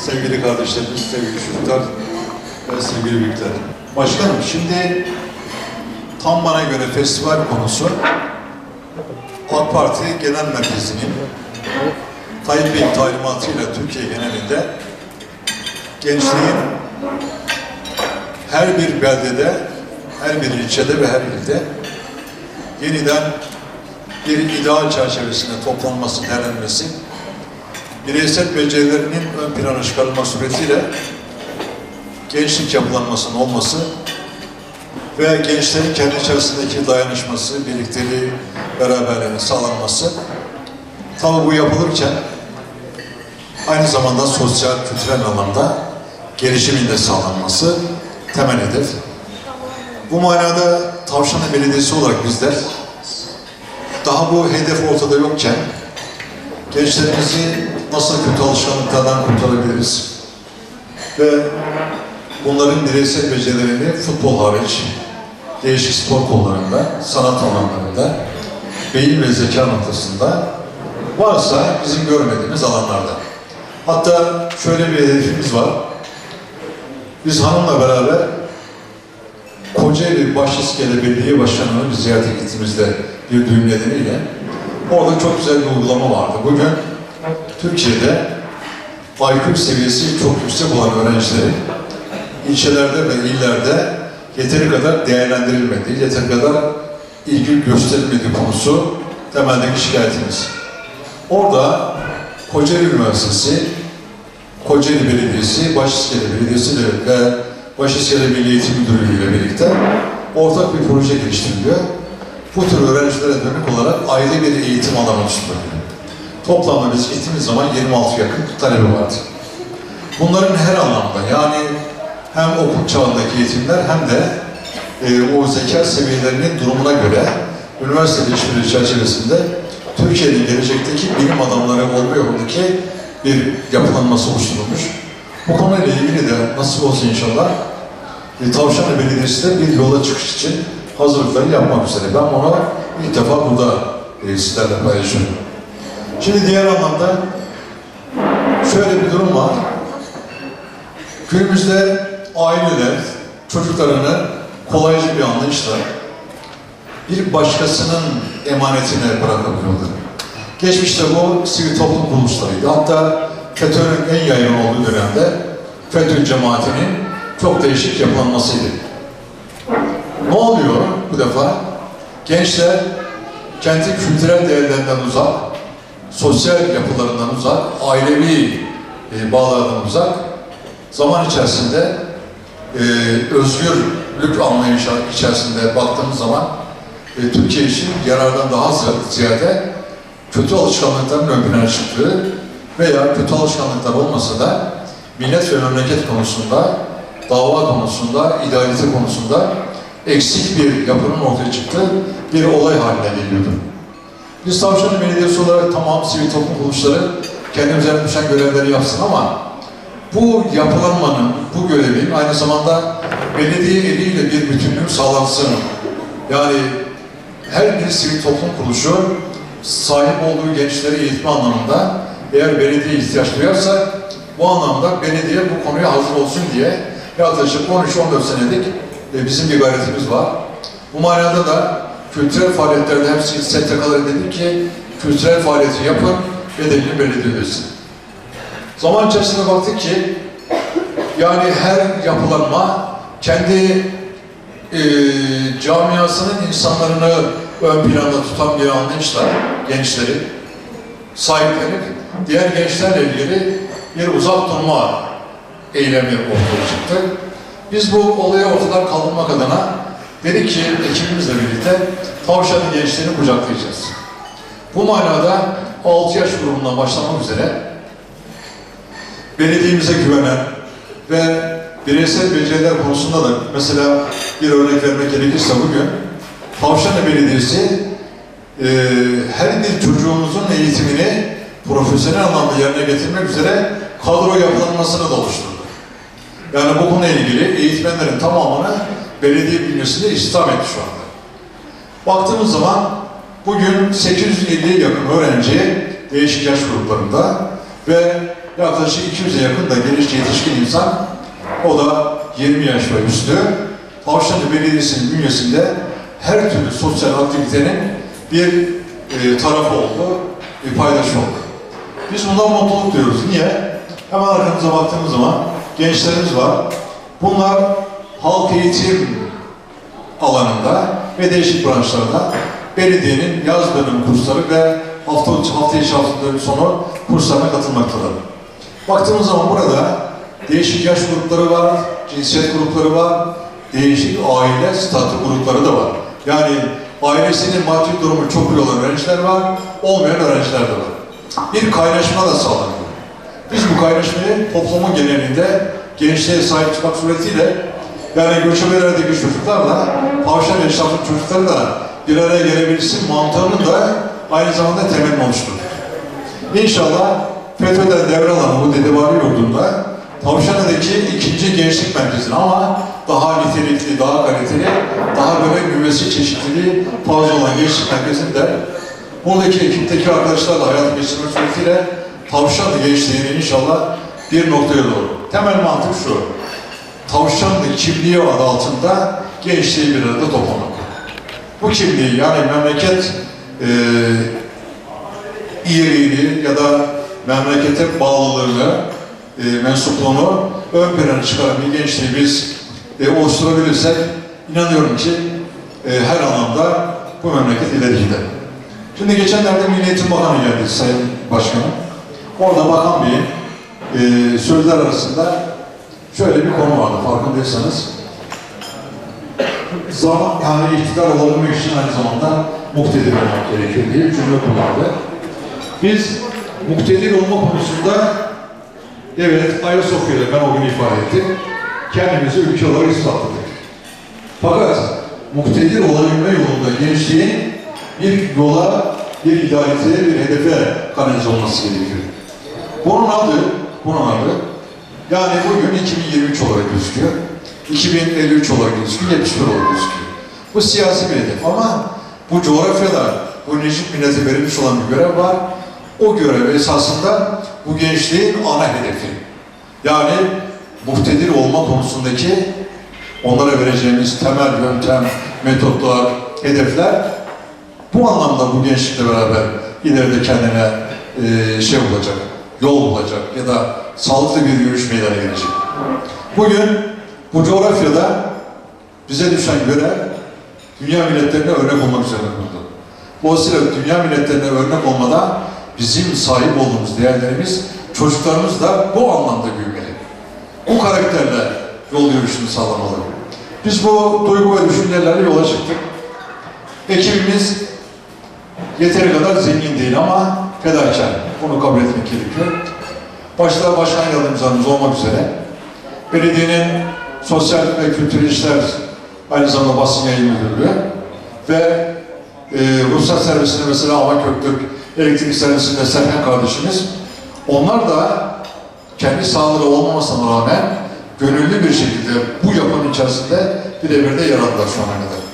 sevgili kardeşlerimiz, sevgili çocuklar ve sevgili büyükler. Başkanım şimdi tam bana göre festival konusu AK Parti Genel Merkezi'nin Tayyip Bey'in talimatıyla Türkiye genelinde gençliğin her bir beldede, her bir ilçede ve her ilde yeniden bir ideal çerçevesinde toplanması, değerlenmesi, bireysel becerilerinin ön plana çıkarılma suretiyle gençlik yapılanmasının olması ve gençlerin kendi içerisindeki dayanışması, birlikteliği, beraberliğinin sağlanması. Tabi bu yapılırken aynı zamanda sosyal, kültürel anlamda gelişimin de sağlanması temel hedef. Bu manada Tavşanlı Belediyesi olarak bizler daha bu hedef ortada yokken gençlerimizi nasıl kötü alışkanlıklardan kurtarabiliriz? Ve bunların bireysel becerilerini futbol hariç değişik spor kollarında, sanat alanlarında, beyin ve zeka noktasında varsa bizim görmediğimiz alanlarda. Hatta şöyle bir hedefimiz var. Biz hanımla beraber Kocaeli Başiskele Belediye Başkanı'nı ziyarete gittiğimizde bir düğün nedeniyle orada çok güzel bir uygulama vardı. Bugün Türkiye'de IQ seviyesi çok yüksek olan öğrencilerin ilçelerde ve illerde yeteri kadar değerlendirilmediği, yeteri kadar ilgi gösterilmediği konusu temeldeki şikayetimiz. Orada Kocaeli Üniversitesi, Kocaeli Belediyesi, Başiskele Belediyesi ve Başiskele Milli Eğitim Müdürlüğü ile birlikte ortak bir proje geliştiriliyor. Bu tür öğrencilere dönük olarak ayrı bir eğitim alanı oluşturuluyor. Toplamda biz gittiğimiz zaman 26 yakın talebi vardı. Bunların her anlamda yani hem okul çağındaki eğitimler hem de e, o zeka seviyelerinin durumuna göre üniversite işbirliği çerçevesinde Türkiye'nin gelecekteki bilim adamları olma yolundaki bir yapılanması oluşturulmuş. Bu konuyla ilgili de nasip olsa inşallah e, Tavşanlı Belediyesi de bir yola çıkış için hazırlıkları yapmak üzere. Ben bunu ilk defa burada e, sizlerle paylaşıyorum. Şimdi diğer anlamda şöyle bir durum var. Günümüzde aileler çocuklarını kolaycı bir anlayışla bir başkasının emanetine bırakabiliyorlar. Geçmişte bu sivil toplum kuruluşlarıydı. Hatta FETÖ'nün en yaygın olduğu dönemde FETÖ cemaatinin çok değişik yapılanmasıydı. Ne oluyor bu defa? Gençler kendi kültürel değerlerinden uzak, sosyal yapılarından uzak, ailevi e, bağlarından uzak, zaman içerisinde e, özgürlük anlayışı içerisinde baktığımız zaman e, Türkiye için yarardan daha ziyade kötü alışkanlıkların ön çıktığı veya kötü alışkanlıklar olmasa da millet ve memleket konusunda, dava konusunda, idealite konusunda eksik bir yapının ortaya çıktığı bir olay haline geliyordu. Biz Tavşanlı Belediyesi olarak tamam sivil toplum kuruluşları kendimize düşen görevleri yapsın ama bu yapılanmanın, bu görevin aynı zamanda belediye eliyle bir bütünlük sağlansın. Yani her bir sivil toplum kuruluşu sahip olduğu gençleri eğitme anlamında eğer belediye ihtiyaç duyarsa bu anlamda belediye bu konuya hazır olsun diye yaklaşık 13-14 senelik e, bizim bir gayretimiz var. Bu manada da kültürel faaliyetlerde hepsi STK'lara dedik ki kültürel faaliyeti yapın, bedelini belediye. Zaman içerisinde baktık ki yani her yapılanma kendi e, camiasının insanlarını ön planda tutan bir anlayışla gençleri sahiplenip diğer gençlerle ilgili bir uzak durma eylemi ortaya çıktı. Biz bu olayı ortadan kaldırmak adına dedik ki ekibimizle birlikte tavşanın gençlerini kucaklayacağız. Bu manada 6 yaş grubundan başlamak üzere belediyemize güvenen ve bireysel beceriler konusunda da mesela bir örnek vermek gerekirse bugün Tavşanlı Belediyesi e, her bir çocuğumuzun eğitimini profesyonel anlamda yerine getirmek üzere kadro yapılanmasını da oluşturdu. Yani bu konuyla ilgili eğitmenlerin tamamını belediye bünyesinde istihdam etti şu anda. Baktığımız zaman bugün 850'ye yakın öğrenci değişik yaş gruplarında ve yaklaşık 200'e yakın da geniş yetişkin insan, o da 20 yaş ve üstü, Tavşanlı Belediyesi'nin bünyesinde her türlü sosyal aktivitenin bir e, tarafı oldu, bir paydaşı oldu. Biz bundan mutluluk duyuyoruz. Niye? Hemen arkamıza baktığımız zaman gençlerimiz var. Bunlar halk eğitim alanında ve değişik branşlarda belediyenin yaz dönüm kursları ve hafta, içi hafta dönüm sonu kurslarına katılmaktadır. Baktığımız zaman burada değişik yaş grupları var, cinsiyet grupları var, değişik aile statü grupları da var. Yani ailesinin maddi durumu çok iyi olan öğrenciler var, olmayan öğrenciler de var. Bir kaynaşma da sağlanıyor. Biz bu kaynaşmayı toplumun genelinde gençliğe sahip çıkmak suretiyle yani göçebelerdeki çocuklarla tavşan yaşamlı çocukları da bir araya gelebilsin mantığının da aynı zamanda temelini oluşturduk. İnşallah FETÖ'den devralan bu Dedebali yurdunda Tavşanlı'daki ikinci gençlik merkezini ama daha nitelikli, daha kaliteli, daha böyle güvesi çeşitliliği fazla olan gençlik merkezini de buradaki ekipteki arkadaşlarla hayat geçirmek suretiyle Tavşanlı gençliğini inşallah bir noktaya doğru. Temel mantık şu. Tavşanlı kimliği adı altında gençliği bir arada toplamak. Bu kimliği yani memleket e, iyiliğini ya da memlekete bağlılığını, e, mensupluğunu ön plana çıkaran bir gençliği biz e, oluşturabilirsek inanıyorum ki e, her anlamda bu memleket ileri gider. Şimdi geçenlerde Milli Eğitim Bakanı geldi Sayın Başkanım. Orada Bakan Bey'in e, sözler arasında şöyle bir konu vardı farkındaysanız. Zaman yani iktidar olabilmek için aynı zamanda muktedir olmak gerekiyor diye bir cümle kullandı. Biz muktedir olma konusunda evet Ayasofya'da ben o gün ifade ettim. Kendimizi ülke olarak ispatladık. Fakat muktedir olabilme yolunda gençliğin bir yola, bir idealiteye, bir hedefe kanalize olması gerekiyor. Bunun adı, bunun adı, yani bugün 2023 olarak gözüküyor. 2053 olarak gözüküyor, 71 olarak gözüküyor. Bu siyasi bir hedef ama bu coğrafyada bu Necip millete verilmiş olan bir görev var. O görev esasında bu gençliğin ana hedefi. Yani muhtedir olma konusundaki onlara vereceğimiz temel yöntem, metotlar, hedefler bu anlamda bu gençlikle beraber ileride kendine e, şey olacak, yol bulacak ya da sağlıklı bir yürüyüş meydana gelecek. Bugün bu coğrafyada bize düşen görev dünya milletlerine örnek olmak üzere kuruldu. Dolayısıyla dünya milletlerine örnek olmada bizim sahip olduğumuz değerlerimiz çocuklarımız da bu anlamda büyümeli. Bu karakterle yol yürüyüşünü sağlamalı. Biz bu duygu ve düşüncelerle yola çıktık. Ekibimiz yeteri kadar zengin değil ama fedakar. Bunu kabul etmek gerekiyor. Başta başkan yardımcılarımız olmak üzere belediyenin sosyal ve kültürel işler aynı zamanda basın yayın müdürlüğü ve e, ruhsat servisinde mesela Ama Köktürk elektrik servisinde Serkan kardeşimiz onlar da kendi sahaları olmamasına rağmen gönüllü bir şekilde bu yapının içerisinde birebir de yer aldılar şu ana kadar.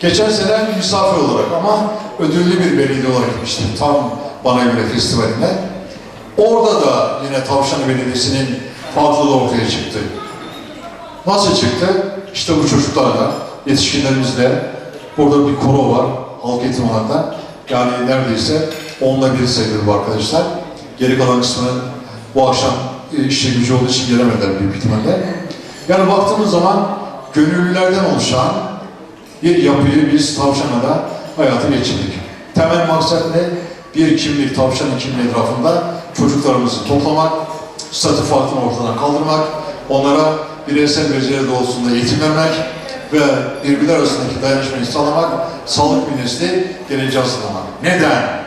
Geçen sene misafir olarak ama ödüllü bir belediye olarak gitmiştim tam bana göre festivaline. Orada da yine Tavşanlı Belediyesi'nin farklılığı ortaya çıktı. Nasıl çıktı? İşte bu çocuklarla, yetişkinlerimizle, burada bir koro var, halk eğitim. Yani neredeyse onda bir sayılır bu arkadaşlar. Geri kalan kısmı bu akşam e, işe gücü olduğu için gelemediler büyük ihtimalle. Yani baktığımız zaman gönüllülerden oluşan bir yapıyı biz Tavşana'da hayata geçirdik. Temel maksat ne? Bir kimlik, tavşanın kimliği etrafında çocuklarımızı toplamak, statü farkını ortadan kaldırmak, onlara bireysel beceri doğrultusunda eğitim vermek ve birbirler arasındaki dayanışmayı sağlamak, sağlıklı bir nesli geleceğe hazırlamak. Neden?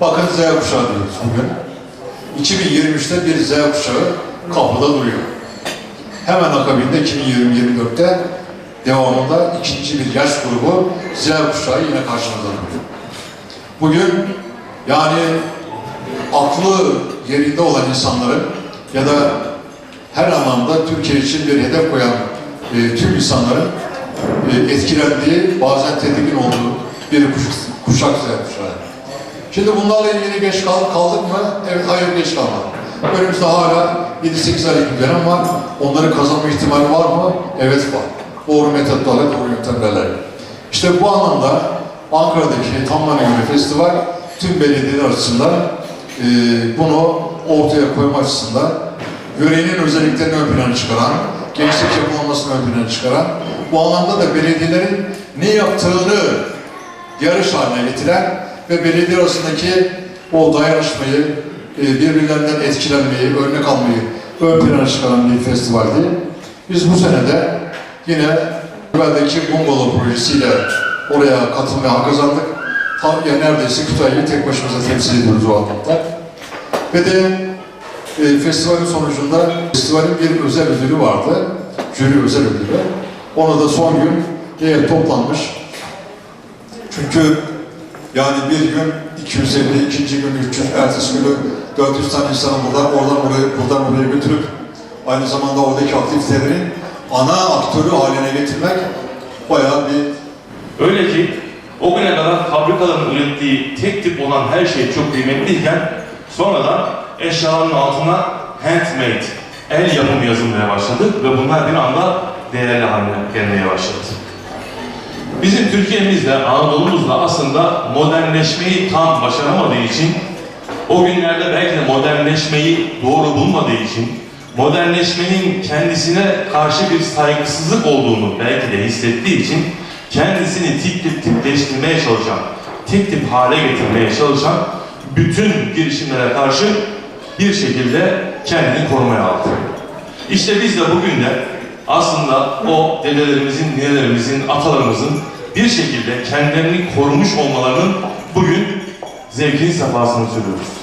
Bakın Z kuşağı diyoruz bugün. 2023'te bir Z kuşağı kapıda duruyor. Hemen akabinde 2020-24'te devamında ikinci bir yaş grubu Z kuşağı yine karşımıza duruyor. Bugün yani aklı yerinde olan insanların ya da her anlamda Türkiye için bir hedef koyan e, tüm insanların e, etkilendiği, bazen tedirgin olduğu bir kuşak, kuşak. Şimdi bunlarla ilgili geç kal- kaldık mı? Evet, hayır geç kalmadık. Önümüzde hala 7-8 aylık bir dönem var. Onları kazanma ihtimali var mı? Evet var. Doğru metotlarla, doğru yöntemlerle. İşte bu anlamda Ankara'daki Tamlana Gölü Festival tüm belediyeler açısından e, bunu ortaya koyma açısından yörenin özelliklerini ön plana çıkaran, gençlik yapılanmasını ön plana çıkaran, bu anlamda da belediyelerin ne yaptığını yarış haline getiren ve belediye arasındaki o dayanışmayı, e, birbirlerinden etkilenmeyi, örnek almayı ön plana çıkaran bir festivaldi. Biz bu sene de yine Güvel'deki Bungalov projesiyle oraya katılmaya hak kazandık. Tam ya neredeyse Kütahya'yı tek başımıza temsil ediyoruz o anlamda. Ve de e, festivalin sonucunda festivalin bir özel ödülü vardı. Jüri özel ödülü. Onu da son gün eğer toplanmış. Çünkü yani bir gün 250, ikinci gün 300, ertesi günü 400 tane insanı buradan, oradan oraya, buradan oraya götürüp aynı zamanda oradaki aktivitelerin ana aktörü haline getirmek bayağı bir Öyle ki o güne kadar fabrikaların ürettiği tek tip olan her şey çok kıymetliyken sonradan eşyaların altına handmade, el yapımı yazılmaya başladı ve bunlar bir anda değerli haline gelmeye başladı. Bizim Türkiye'mizde, Anadolu'muzda aslında modernleşmeyi tam başaramadığı için o günlerde belki de modernleşmeyi doğru bulmadığı için modernleşmenin kendisine karşı bir saygısızlık olduğunu belki de hissettiği için kendisini tip tip tipleştirmeye çalışan, tip tip hale getirmeye çalışan bütün girişimlere karşı bir şekilde kendini korumaya aldı. İşte biz de bugün de aslında o dedelerimizin, ninelerimizin, atalarımızın bir şekilde kendilerini korumuş olmalarının bugün zevkini sefasını sürüyoruz.